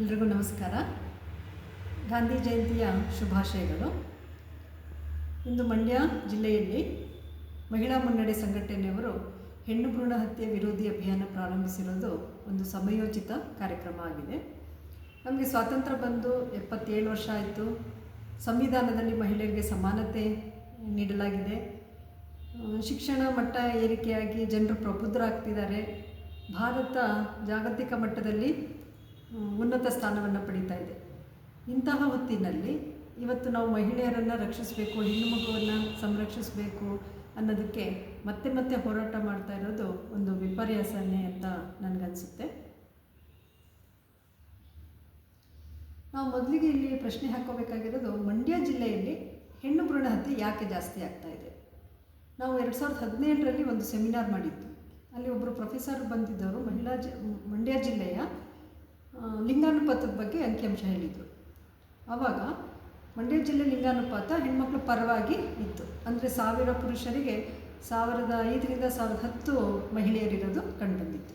ಎಲ್ರಿಗೂ ನಮಸ್ಕಾರ. ಗಾಂಧಿ ಜಯಂತಿಯ ಶುಭಾಶಯಗಳು. ಇಂದು ಮಂಡ್ಯ ಜಿಲ್ಲೆಯಲ್ಲಿ ಮಹಿಳಾ ಮುನ್ನಡೆ ಸಂಘಟನೆಯವರು ಹೆಣ್ಣು ಭ್ರೂಣ ಹತ್ಯೆ ವಿರೋಧಿ ಅಭಿಯಾನ ಪ್ರಾರಂಭಿಸಿರೋದು ಒಂದು ಸಮಯೋಚಿತ ಕಾರ್ಯಕ್ರಮ ಆಗಿದೆ. ನಮಗೆ ಸ್ವಾತಂತ್ರ್ಯ ಬಂದು ಎಪ್ಪತ್ತೇಳು ವರ್ಷ ಆಯಿತು. ಸಂವಿಧಾನದಲ್ಲಿ ಮಹಿಳೆಯರಿಗೆ ಸಮಾನತೆ ನೀಡಲಾಗಿದೆ. ಶಿಕ್ಷಣ ಮಟ್ಟ ಏರಿಕೆಯಾಗಿ ಜನರು ಪ್ರಬುದ್ಧರಾಗ್ತಿದ್ದಾರೆ. ಭಾರತ ಜಾಗತಿಕ ಮಟ್ಟದಲ್ಲಿ ಉನ್ನತ ಸ್ಥಾನವನ್ನು ಪಡೀತಾ ಇದೆ. ಇಂತಹ ಹೊತ್ತಿನಲ್ಲಿ ಇವತ್ತು ನಾವು ಮಹಿಳೆಯರನ್ನು ರಕ್ಷಿಸಬೇಕು, ಹೆಣ್ಣು ಮಗುವನ್ನು ಸಂರಕ್ಷಿಸಬೇಕು ಅನ್ನೋದಕ್ಕೆ ಮತ್ತೆ ಮತ್ತೆ ಹೋರಾಟ ಮಾಡ್ತಾ ಇರೋದು ಒಂದು ವಿಪರ್ಯಾಸನೇ ಅಂತ ನನಗನ್ಸುತ್ತೆ. ನಾವು ಮೊದಲಿಗೆ ಇಲ್ಲಿ ಪ್ರಶ್ನೆ ಹಾಕೋಬೇಕಾಗಿರೋದು ಮಂಡ್ಯ ಜಿಲ್ಲೆಯಲ್ಲಿ ಹೆಣ್ಣು ಭ್ರೂಣ ಹತ್ಯೆ ಯಾಕೆ ಜಾಸ್ತಿ ಆಗ್ತಾ ಇದೆ? ನಾವು ಎರಡು ಸಾವಿರದ ಹದಿನೇಳರಲ್ಲಿ ಒಂದು ಸೆಮಿನಾರ್ ಮಾಡಿದ್ದು. ಅಲ್ಲಿ ಒಬ್ಬರು ಪ್ರೊಫೆಸರ್ ಬಂದಿದ್ದವರು ಮಹಿಳಾ ಜ, ಮಂಡ್ಯ ಜಿಲ್ಲೆಯ ಲಿಂಗಾನುಪಾತದ ಬಗ್ಗೆ ಅಂಕಿಅಂಶ ಹೇಳಿದರು. ಆವಾಗ ಮಂಡ್ಯ ಜಿಲ್ಲೆ ಲಿಂಗಾನುಪಾತ ಹೆಣ್ಮಕ್ಳು ಪರವಾಗಿ ಇತ್ತು. ಅಂದರೆ ಸಾವಿರ ಪುರುಷರಿಗೆ ಸಾವಿರದ ಐದರಿಂದ ಸಾವಿರದ ಹತ್ತು ಮಹಿಳೆಯರಿರೋದು ಕಂಡುಬಂದಿತ್ತು.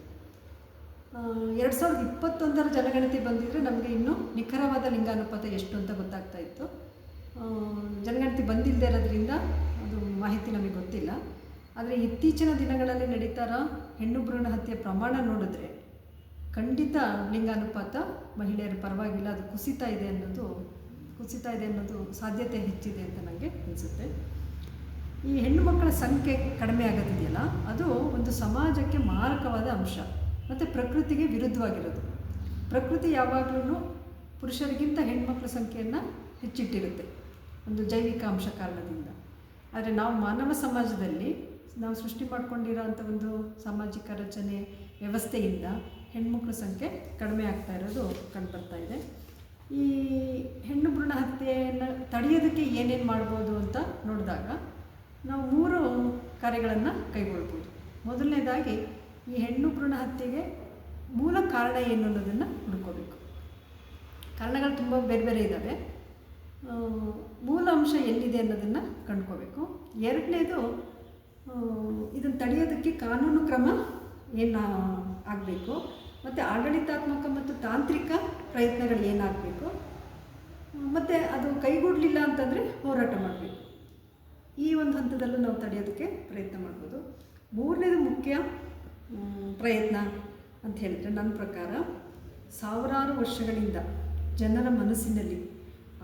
ಎರಡು ಸಾವಿರದ ಇಪ್ಪತ್ತೊಂದರ ಜನಗಣತಿ ಬಂದಿದ್ದರೆ ನಮಗೆ ಇನ್ನೂ ನಿಖರವಾದ ಲಿಂಗಾನುಪಾತ ಎಷ್ಟು ಅಂತ ಗೊತ್ತಾಗ್ತಾ ಇತ್ತು. ಜನಗಣತಿ ಬಂದಿಲ್ಲದೆ ಇರೋದ್ರಿಂದ ಅದು ಮಾಹಿತಿ ನಮಗೆ ಗೊತ್ತಿಲ್ಲ. ಆದರೆ ಇತ್ತೀಚಿನ ದಿನಗಳಲ್ಲಿ ನಡೀತಾರ ಹೆಣ್ಣು ಭ್ರೂಣ ಹತ್ಯೆ ಪ್ರಮಾಣ ನೋಡಿದ್ರೆ ಖಂಡಿತ ಲಿಂಗಾನುಪಾತ ಮಹಿಳೆಯರ ಪರವಾಗಿಲ್ಲ, ಅದು ಕುಸಿತ ಇದೆ ಅನ್ನೋದು, ಕುಸಿತ ಇದೆ ಅನ್ನೋದು ಸಾಧ್ಯತೆ ಹೆಚ್ಚಿದೆ ಅಂತ ನನಗೆ ಅನಿಸುತ್ತೆ. ಈ ಹೆಣ್ಣು ಮಕ್ಕಳ ಸಂಖ್ಯೆ ಕಡಿಮೆ ಆಗೋದಿದೆಯಲ್ಲ, ಅದು ಒಂದು ಸಮಾಜಕ್ಕೆ ಮಾರಕವಾದ ಅಂಶ, ಮತ್ತು ಪ್ರಕೃತಿಗೆ ವಿರುದ್ಧವಾಗಿರೋದು. ಪ್ರಕೃತಿ ಯಾವಾಗಲೂ ಪುರುಷರಿಗಿಂತ ಹೆಣ್ಮಕ್ಳ ಸಂಖ್ಯೆಯನ್ನು ಹೆಚ್ಚಿಟ್ಟಿರುತ್ತೆ, ಒಂದು ಜೈವಿಕ ಅಂಶ ಕಾರಣದಿಂದ. ಆದರೆ ನಾವು ಮಾನವ ಸಮಾಜದಲ್ಲಿ, ನಾವು ಸೃಷ್ಟಿ ಮಾಡಿಕೊಂಡಿರೋ ಅಂಥ ಒಂದು ಸಾಮಾಜಿಕ ರಚನೆ ವ್ಯವಸ್ಥೆಯಿಂದ ಹೆಣ್ಮಕ್ಳ ಸಂಖ್ಯೆ ಕಡಿಮೆ ಆಗ್ತಾ ಇರೋದು ಕಂಡುಬರ್ತಾ ಇದೆ. ಈ ಹೆಣ್ಣು ಭ್ರೂಣ ಹತ್ಯೆಯನ್ನು ತಡೆಯೋದಕ್ಕೆ ಏನೇನು ಮಾಡ್ಬೋದು ಅಂತ ನೋಡಿದಾಗ ನಾವು ಮೂರು ಕಾರ್ಯಗಳನ್ನು ಕೈಗೊಳ್ಬೋದು. ಮೊದಲನೇದಾಗಿ ಈ ಹೆಣ್ಣು ಭ್ರೂಣ ಹತ್ಯೆಗೆ ಮೂಲ ಕಾರಣ ಏನು ಅನ್ನೋದನ್ನು ಹುಡ್ಕೋಬೇಕು. ಕಾರಣಗಳು ತುಂಬ ಬೇರೆ ಬೇರೆ ಇದ್ದಾವೆ ಮೂಲ ಅಂಶ ಎಲ್ಲಿದೆ ಅನ್ನೋದನ್ನು ಕಂಡ್ಕೋಬೇಕು. ಎರಡನೇದು ಇದನ್ನು ತಡೆಯೋದಕ್ಕೆ ಕಾನೂನು ಕ್ರಮ ಏನು ಆಗಬೇಕು? ಮತ್ತು ಆಡಳಿತಾತ್ಮಕ ಮತ್ತು ತಾಂತ್ರಿಕ ಪ್ರಯತ್ನಗಳು ಏನಾಗಬೇಕು? ಮತ್ತು ಅದು ಕೈಗೂಡಲಿಲ್ಲ ಅಂತಂದರೆ ಹೋರಾಟ ಮಾಡಬೇಕು. ಈ ಒಂದು ಹಂತದಲ್ಲೂ ನಾವು ತಡೆಯೋದಕ್ಕೆ ಪ್ರಯತ್ನ ಮಾಡ್ಬೋದು. ಮೂರನೇದು ಮುಖ್ಯ ಪ್ರಯತ್ನ ಅಂತ ಹೇಳಿದರೆ ನನ್ನ ಪ್ರಕಾರ ಸಾವಿರಾರು ವರ್ಷಗಳಿಂದ ಜನರ ಮನಸ್ಸಿನಲ್ಲಿ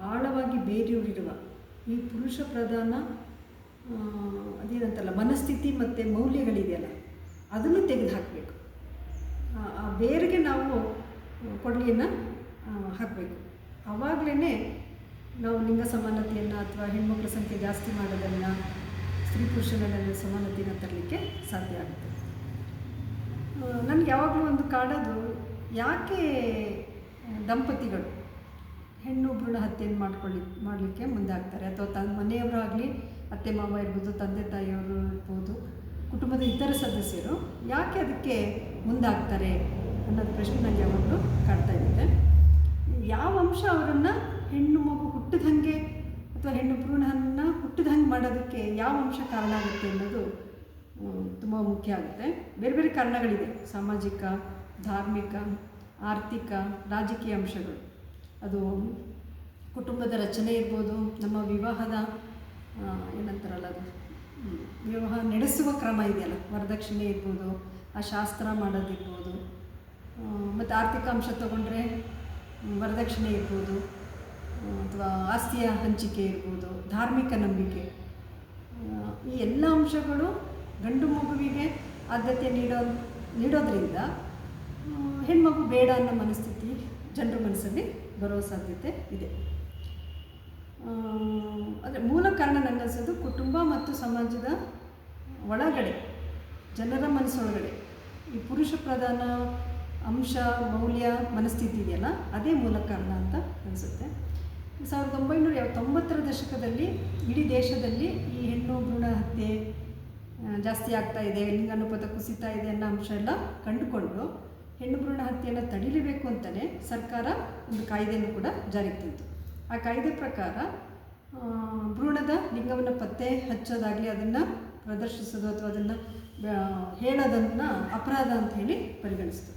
ಆಳವಾಗಿ ಬೇರೂರಿರುವ ಈ ಪುರುಷ ಪ್ರಧಾನ ಅದೇನಂತಲ್ಲ, ಮನಸ್ಥಿತಿ ಮತ್ತು ಮೌಲ್ಯಗಳಿದೆಯಲ್ಲ, ಅದನ್ನು ತೆಗೆದುಹಾಕಬೇಕು. ಆ ಬೇರಿಗೆ ನಾವು ಕೊಡಲಿಯನ್ನು ಹಾಕಬೇಕು. ಆವಾಗಲೇ ನಾವು ಲಿಂಗ ಸಮಾನತೆಯನ್ನು ಅಥವಾ ಹೆಣ್ಮಕ್ಳ ಸಂಖ್ಯೆ ಜಾಸ್ತಿ ಮಾಡೋದನ್ನು, ಸ್ತ್ರೀ ಪುರುಷನಲ್ಲಿ ಸಮಾನತೆಯನ್ನು ತರಲಿಕ್ಕೆ ಸಾಧ್ಯ ಆಗುತ್ತೆ. ನನಗೆ ಯಾವಾಗಲೂ ಒಂದು ಕಾಡೋದು ಯಾಕೆ ದಂಪತಿಗಳು ಹೆಣ್ಣು ಭ್ರೂಣ ಹತ್ಯೆಯನ್ನು ಮಾಡ್ಕೊಳ್ಳಿ, ಮಾಡಲಿಕ್ಕೆ ಮುಂದಾಗ್ತಾರೆ. ಅಥವಾ ತನ್ನ ಮನೆಯವರಾಗಲಿ ಅತ್ತೆ ಮಾವ ಇರ್ಬೋದು, ತಂದೆ ತಾಯಿಯವರು ಇರ್ಬೋದು. ಕುಟುಂಬದ ಇತರ ಸದಸ್ಯರು ಯಾಕೆ ಅದಕ್ಕೆ ಮುಂದಾಗ್ತಾರೆ ಅನ್ನೋದು ಪ್ರಶ್ನೆ ನನಗೆ ಯಾವಾಗಲೂ ಕಾಡ್ತಾ ಇರುತ್ತೆ. ಯಾವ ಅಂಶ ಅವರನ್ನು ಹೆಣ್ಣು ಮಗು ಹುಟ್ಟಿದಂಗೆ ಅಥವಾ ಹೆಣ್ಣು ಭ್ರೂಣನ ಹುಟ್ಟಿದಂಗೆ ಮಾಡೋದಕ್ಕೆ ಯಾವ ಅಂಶ ಕಾರಣ ಆಗುತ್ತೆ ಅನ್ನೋದು ತುಂಬ ಮುಖ್ಯ ಆಗುತ್ತೆ. ಬೇರೆ ಬೇರೆ ಕಾರಣಗಳಿದೆ. ಸಾಮಾಜಿಕ, ಧಾರ್ಮಿಕ, ಆರ್ಥಿಕ, ರಾಜಕೀಯ ಅಂಶಗಳು. ಅದು ಕುಟುಂಬದ ರಚನೆ ಇರ್ಬೋದು, ನಮ್ಮ ವಿವಾಹದ ಏನಂತಾರಲ್ಲ ಅದು. ವಿವಾಹ ನಡೆಸುವ ಕ್ರಮ ಇದೆಯಲ್ಲ? ವರದಕ್ಷಿಣೆ ಇರ್ಬೋದು, ಆ ಶಾಸ್ತ್ರ ಮಾಡೋದಿರ್ಬೋದು ಮತ್ತು ಆರ್ಥಿಕ ಅಂಶ ತಗೊಂಡ್ರೆ ವರದಕ್ಷಿಣೆ ಇರ್ಬೋದು ಅಥವಾ ಆಸ್ತಿಯ ಹಂಚಿಕೆ ಇರ್ಬೋದು, ಧಾರ್ಮಿಕ ನಂಬಿಕೆ. ಈ ಎಲ್ಲ ಅಂಶಗಳು ಗಂಡು ಮಗುವಿಗೆ ಆದ್ಯತೆ ನೀಡೋ, ನೀಡೋದ್ರಿಂದ ಹೆಣ್ಮಗು ಬೇಡ ಅನ್ನೋ ಮನಸ್ಥಿತಿ ಜನರ ಮನಸ್ಸಲ್ಲಿ ಬರೋ ಸಾಧ್ಯತೆ ಇದೆ. ಅಂದರೆ ಮೂಲ ಕಾರಣ ನನಗನ್ಸೋದು ಕುಟುಂಬ ಮತ್ತು ಸಮಾಜದ ಒಳಗಡೆ, ಜನರ ಮನಸ್ಸೊಳಗಡೆ. ಈ ಪುರುಷ ಪ್ರಧಾನ ಅಂಶ, ಮೌಲ್ಯ, ಮನಸ್ಥಿತಿ ಇದೆಯಲ್ಲ, ಅದೇ ಮೂಲ ಕಾರಣ ಅಂತ ಅನಿಸುತ್ತೆ. ಸಾವಿರದ ಒಂಬೈನೂರ ತೊಂಬತ್ತರ ದಶಕದಲ್ಲಿ ಇಡೀ ದೇಶದಲ್ಲಿ ಈ ಹೆಣ್ಣು ಭ್ರೂಣ ಹತ್ಯೆ ಜಾಸ್ತಿ ಆಗ್ತಾ ಇದೆ, ಲಿಂಗಾನುಪಾತ ಕುಸಿತ ಇದೆ ಅನ್ನೋ ಅಂಶ ಎಲ್ಲ ಕಂಡುಕೊಂಡು ಹೆಣ್ಣು ಭ್ರೂಣ ಹತ್ಯೆಯನ್ನು ತಡಿಲೇಬೇಕು ಅಂತಲೇ ಸರ್ಕಾರ ಒಂದು ಕಾಯ್ದೆಯನ್ನು ಕೂಡ ಜಾರಿಗೆ ತಂತು. ಆ ಕಾಯ್ದೆ ಪ್ರಕಾರ ಭ್ರೂಣದ ಲಿಂಗವನ್ನು ಪತ್ತೆ ಹಚ್ಚೋದಾಗಲಿ ಅದನ್ನು ಪ್ರದರ್ಶಿಸೋದು ಅಥವಾ ಅದನ್ನು ಹೇಳೋದನ್ನು ಅಪರಾಧ ಅಂತ ಹೇಳಿ ಪರಿಗಣಿಸ್ತು.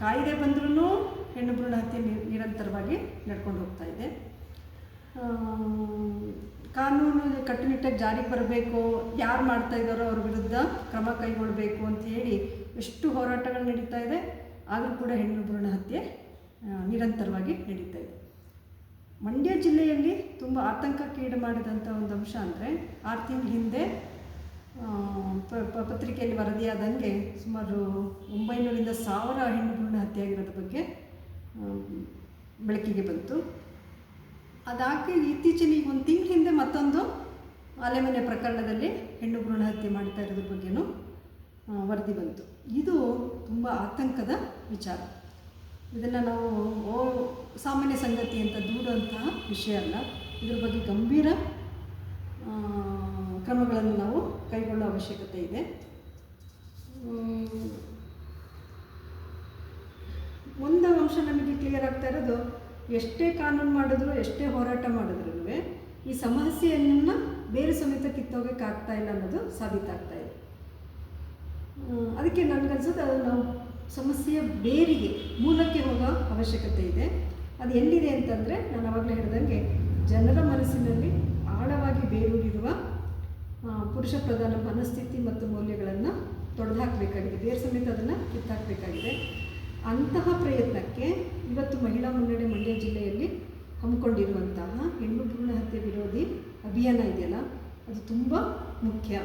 ಕಾಯಿದೆ ಬಂದ್ರೂ ಹೆಣ್ಣು ಭ್ರೂಣ ಹತ್ಯೆ ನಿರಂತರವಾಗಿ ನಡ್ಕೊಂಡು ಹೋಗ್ತಾ ಇದೆ. ಕಾನೂನು ಕಟ್ಟುನಿಟ್ಟಾಗಿ ಜಾರಿಗೆ ಬರಬೇಕು, ಯಾರು ಮಾಡ್ತಾ ಇದ್ದಾರೋ ಅವ್ರ ವಿರುದ್ಧ ಕ್ರಮ ಕೈಗೊಳ್ಳಬೇಕು ಅಂತ ಹೇಳಿ ಎಷ್ಟು ಹೋರಾಟಗಳು ನಡೀತಾ ಇದೆ. ಆದರೂ ಕೂಡ ಹೆಣ್ಣು ಭ್ರೂಣ ಹತ್ಯೆ ನಿರಂತರವಾಗಿ ನಡೀತಾ ಇದೆ. ಮಂಡ್ಯ ಜಿಲ್ಲೆಯಲ್ಲಿ ತುಂಬ ಆತಂಕಕ್ಕೀಡು ಮಾಡಿದಂಥ ಒಂದು ಅಂಶ ಅಂದರೆ ಆರು ತಿಂಗಳ ಹಿಂದೆ ಪತ್ರಿಕೆಯಲ್ಲಿ ವರದಿಯಾದಂಗೆ ಸುಮಾರು ಒಂಬೈನೂರಿಂದ ಸಾವಿರ ಹೆಣ್ಣುಗಳನ್ನ ಹತ್ಯೆ ಆಗಿರೋದ್ರ ಬಗ್ಗೆ ಬೆಳಕಿಗೆ ಬಂತು. ಅದಾಗಿ ಇತ್ತೀಚಿನ ಈಗ ಒಂದು ತಿಂಗಳ ಹಿಂದೆ ಮತ್ತೊಂದು ಆಲೆಮನೆ ಪ್ರಕರಣದಲ್ಲಿ ಹೆಣ್ಣು ಭ್ರೂಣ ಹತ್ಯೆ ಮಾಡ್ತಾ ಇರೋದ್ರ ಬಗ್ಗೆನೂ ವರದಿ ಬಂತು. ಇದು ತುಂಬ ಆತಂಕದ ವಿಚಾರ. ಇದನ್ನು ನಾವು ಓ ಸಾಮಾನ್ಯ ಸಂಗತಿ ಅಂತ ದೂಡುವಂತಹ ವಿಷಯ ಅಲ್ಲ. ಇದ್ರ ಬಗ್ಗೆ ಗಂಭೀರ ಕ್ರಮಗಳನ್ನು ನಾವು ಕೈಗೊಳ್ಳೋ ಅವಶ್ಯಕತೆ ಇದೆ. ಒಂದು ಅಂಶ ನಮಗೆ ಕ್ಲಿಯರ್ ಆಗ್ತಾ ಇರೋದು ಎಷ್ಟೇ ಕಾನೂನು ಮಾಡಿದ್ರು, ಎಷ್ಟೇ ಹೋರಾಟ ಮಾಡಿದ್ರು ಈ ಸಮಸ್ಯೆಯನ್ನು ಬೇರೆ ಸಮೇತ ಕಿತ್ತೋಗಕ್ಕೆ ಆಗ್ತಾ ಇಲ್ಲ ಅನ್ನೋದು ಸಾಬೀತಾಗ್ತಾ ಇದೆ. ಅದಕ್ಕೆ ನನಗನ್ಸೋದು ಅದು ನಾವು ಸಮಸ್ಯೆಯ ಬೇರಿಗೆ ಮೂಲಕ್ಕೆ ಹೋಗೋ ಅವಶ್ಯಕತೆ ಇದೆ. ಅದು ಎಲ್ಲಿದೆ ಅಂತಂದರೆ ನಾನು ಆವಾಗಲೇ ಹೇಳ್ದಂಗೆ ಜನರ ಮನಸ್ಸಿನಲ್ಲಿ ಆಳವಾಗಿ ಬೇರೂರಿರುವ ಪುರುಷ ಪ್ರಧಾನ ಮನಸ್ಥಿತಿ ಮತ್ತು ಮೌಲ್ಯಗಳನ್ನು ತೊಡೆದುಹಾಕಬೇಕಾಗಿದೆ. ಬೇರೆ ಸಮೇತ ಅದನ್ನು ಕಿತ್ತಾಕಬೇಕಾಗಿದೆ. ಅಂತಹ ಪ್ರಯತ್ನಕ್ಕೆ ಇವತ್ತು ಮಹಿಳಾ ಮುನ್ನಡೆ ಮಂಡ್ಯ ಜಿಲ್ಲೆಯಲ್ಲಿ ಹಮ್ಮಿಕೊಂಡಿರುವಂತಹ ಹೆಣ್ಣು ಭ್ರೂಣ ಹತ್ಯೆ ವಿರೋಧಿ ಅಭಿಯಾನ ಇದೆಯಲ್ಲ, ಅದು ತುಂಬ ಮುಖ್ಯ.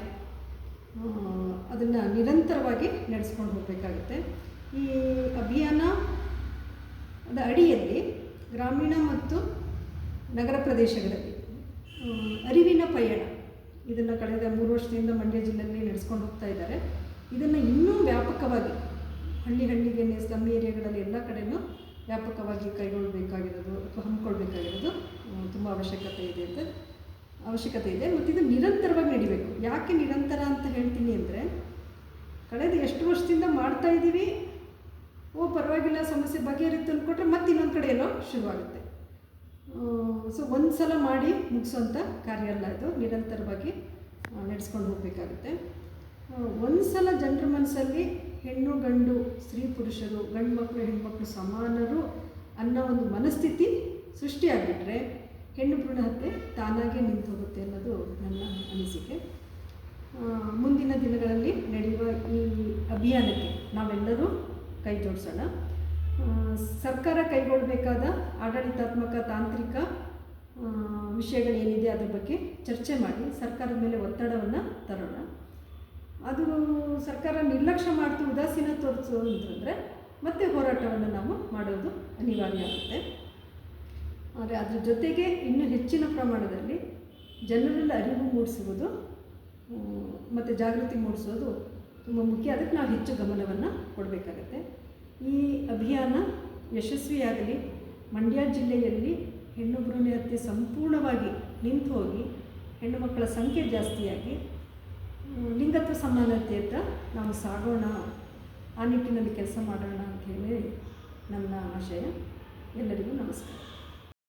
ಅದನ್ನು ನಿರಂತರವಾಗಿ ನಡೆಸ್ಕೊಂಡು ಹೋಗಬೇಕಾಗುತ್ತೆ. ಈ ಅಭಿಯಾನದ ಅಡಿಯಲ್ಲಿ ಗ್ರಾಮೀಣ ಮತ್ತು ನಗರ ಪ್ರದೇಶಗಳಲ್ಲಿ ಅರಿವಿನ ಪಯಣ, ಇದನ್ನು ಕಳೆದ ಮೂರು ವರ್ಷದಿಂದ ಮಂಡ್ಯ ಜಿಲ್ಲೆಯಲ್ಲಿ ನಡೆಸ್ಕೊಂಡು ಹೋಗ್ತಾ ಇದ್ದಾರೆ. ಇದನ್ನು ಇನ್ನೂ ವ್ಯಾಪಕವಾಗಿ ಹಳ್ಳಿ ಹಳ್ಳಿಗೆ ಸ್ಲಮ್ ಏರಿಯಾಗಳಲ್ಲಿ ಎಲ್ಲ ಕಡೆಯೂ ವ್ಯಾಪಕವಾಗಿ ಕೈಗೊಳ್ಳಬೇಕಾಗಿರೋದು ಅಥವಾ ಹಮ್ಮಿಕೊಳ್ಬೇಕಾಗಿರೋದು ತುಂಬ ಅವಶ್ಯಕತೆ ಇದೆ ಅಂತ ಅವಶ್ಯಕತೆ ಇದೆ ಮತ್ತು ಇದು ನಿರಂತರವಾಗಿ ನಡಿಬೇಕು. ಯಾಕೆ ನಿರಂತರ ಅಂತ ಹೇಳ್ತೀನಿ ಅಂದರೆ, ಕಳೆದ ಎಷ್ಟು ವರ್ಷದಿಂದ ಮಾಡ್ತಾ ಇದ್ದೀವಿ, ಓ, ಪರವಾಗಿಲ್ಲ, ಸಮಸ್ಯೆ ಬಗೆಹರಿತು ಅಂದ್ಕೊಟ್ರೆ ಮತ್ತೆ ಇನ್ನೊಂದು ಕಡೆ ಏನೋ ಶುರುವಾಗುತ್ತೆ. ಸೊ ಒಂದು ಸಲ ಮಾಡಿ ಮುಗಿಸೋಂಥ ಕಾರ್ಯ ಅಲ್ಲ ಇದು, ನಿರಂತರವಾಗಿ ನಡೆಸ್ಕೊಂಡು ಹೋಗಬೇಕಾಗುತ್ತೆ. ಒಂದು ಸಲ ಜನರ ಮನಸ್ಸಲ್ಲಿ ಹೆಣ್ಣು, ಗಂಡು, ಸ್ತ್ರೀ ಪುರುಷರು ಗಂಡು ಮಕ್ಕಳು ಹೆಣ್ಮಕ್ಳು ಸಮಾನರು ಅನ್ನೋ ಒಂದು ಮನಸ್ಥಿತಿ ಸೃಷ್ಟಿಯಾಗಿಬಿಟ್ರೆ ಹೆಣ್ಣು ಭ್ರೂಣ ಹತ್ಯೆ ತಾನಾಗೆ ನಿಂತು ಹೋಗುತ್ತೆ ಅನ್ನೋದು ನನ್ನ ಅನಿಸಿಕೆ. ಮುಂದಿನ ದಿನಗಳಲ್ಲಿ ನಡೆಯುವ ಈ ಅಭಿಯಾನಕ್ಕೆ ನಾವೆಲ್ಲರೂ ಕೈ ಜೋಡಿಸೋಣ. ಸರ್ಕಾರ ಕೈಗೊಳ್ಳಬೇಕಾದ ಆಡಳಿತಾತ್ಮಕ ತಾಂತ್ರಿಕ ವಿಷಯಗಳೇನಿದೆ ಅದ್ರ ಬಗ್ಗೆ ಚರ್ಚೆ ಮಾಡಿ ಸರ್ಕಾರದ ಮೇಲೆ ಒತ್ತಡವನ್ನು ತರೋಣ. ಅದು ಸರ್ಕಾರ ನಿರ್ಲಕ್ಷ್ಯ ಮಾಡ್ತು, ಉದಾಸೀನ ತೋರಿಸು ಅಂತಂದರೆ ಮತ್ತೆ ಹೋರಾಟವನ್ನು ನಾವು ಮಾಡೋದು ಅನಿವಾರ್ಯ ಆಗುತ್ತೆ. ಆದರೆ ಅದ್ರ ಜೊತೆಗೆ ಇನ್ನೂ ಹೆಚ್ಚಿನ ಪ್ರಮಾಣದಲ್ಲಿ ಜನರಲ್ಲಿ ಅರಿವು ಮೂಡಿಸುವುದು ಮತ್ತು ಜಾಗೃತಿ ಮೂಡಿಸೋದು ತುಂಬ ಮುಖ್ಯ. ಅದಕ್ಕೆ ನಾವು ಹೆಚ್ಚು ಗಮನವನ್ನು ಕೊಡಬೇಕಾಗತ್ತೆ. ಈ ಅಭಿಯಾನ ಯಶಸ್ವಿಯಾಗಲಿ, ಮಂಡ್ಯ ಜಿಲ್ಲೆಯಲ್ಲಿ ಹೆಣ್ಣು ಭ್ರೂಣ ಹತ್ಯೆ ಸಂಪೂರ್ಣವಾಗಿ ನಿಂತು ಹೋಗಿ, ಹೆಣ್ಣು ಮಕ್ಕಳ ಸಂಖ್ಯೆ ಜಾಸ್ತಿಯಾಗಿ ಲಿಂಗತ್ವ ಸಮಾನತೆ ಅಂತ ನಾವು ಸಾಗೋಣ, ಆ ನಿಟ್ಟಿನಲ್ಲಿ ಕೆಲಸ ಮಾಡೋಣ ಅಂತ ಹೇಳಿ ನನ್ನ ಆಶಯ. ಎಲ್ಲರಿಗೂ ನಮಸ್ಕಾರ.